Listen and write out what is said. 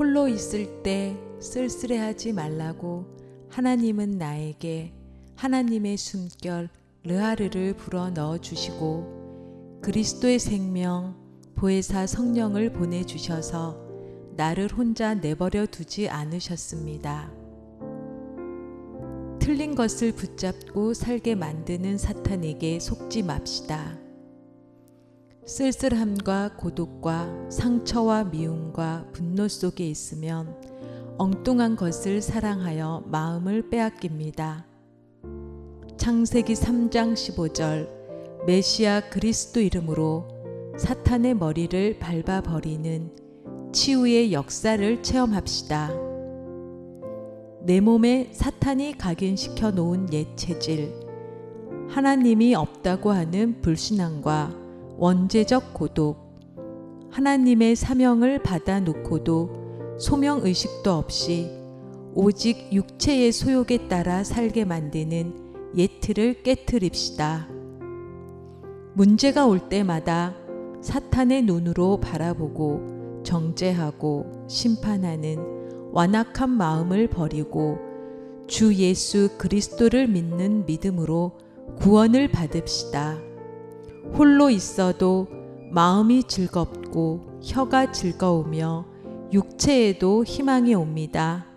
홀로 있을 때 쓸쓸해하지 말라고 하나님은 나에게 하나님의 숨결 르하르를 불어 넣어 주시고 그리스도의 생명 보혜사 성령을 보내 주셔서 나를 혼자 내버려 두지 않으셨습니다. 틀린 것을 붙잡고 살게 만드는 사탄에게 속지 맙시다. 쓸쓸함과 고독과 상처와 미움과 분노 속에 있으면 엉뚱한 것을 사랑하여 마음을 빼앗깁니다. 창세기 3장 15절 메시아 그리스도 이름으로 사탄의 머리를 밟아 버리는 치유의 역사를 체험합시다. 내 몸에 사탄이 각인시켜 놓은 옛 체질, 하나님이 없다고 하는 불신앙과 원죄적 고독, 하나님의 사명을 받아 놓고도 소명 의식도 없이 오직 육체의 소욕에 따라 살게 만드는 예틀을 깨뜨립시다. 문제가 올 때마다 사탄의 눈으로 바라보고 정죄하고 심판하는 완악한 마음을 버리고 주 예수 그리스도를 믿는 믿음으로 구원을 받읍시다. 홀로 있어도 마음이 즐겁고 혀가 즐거우며 육체에도 희망이 옵니다.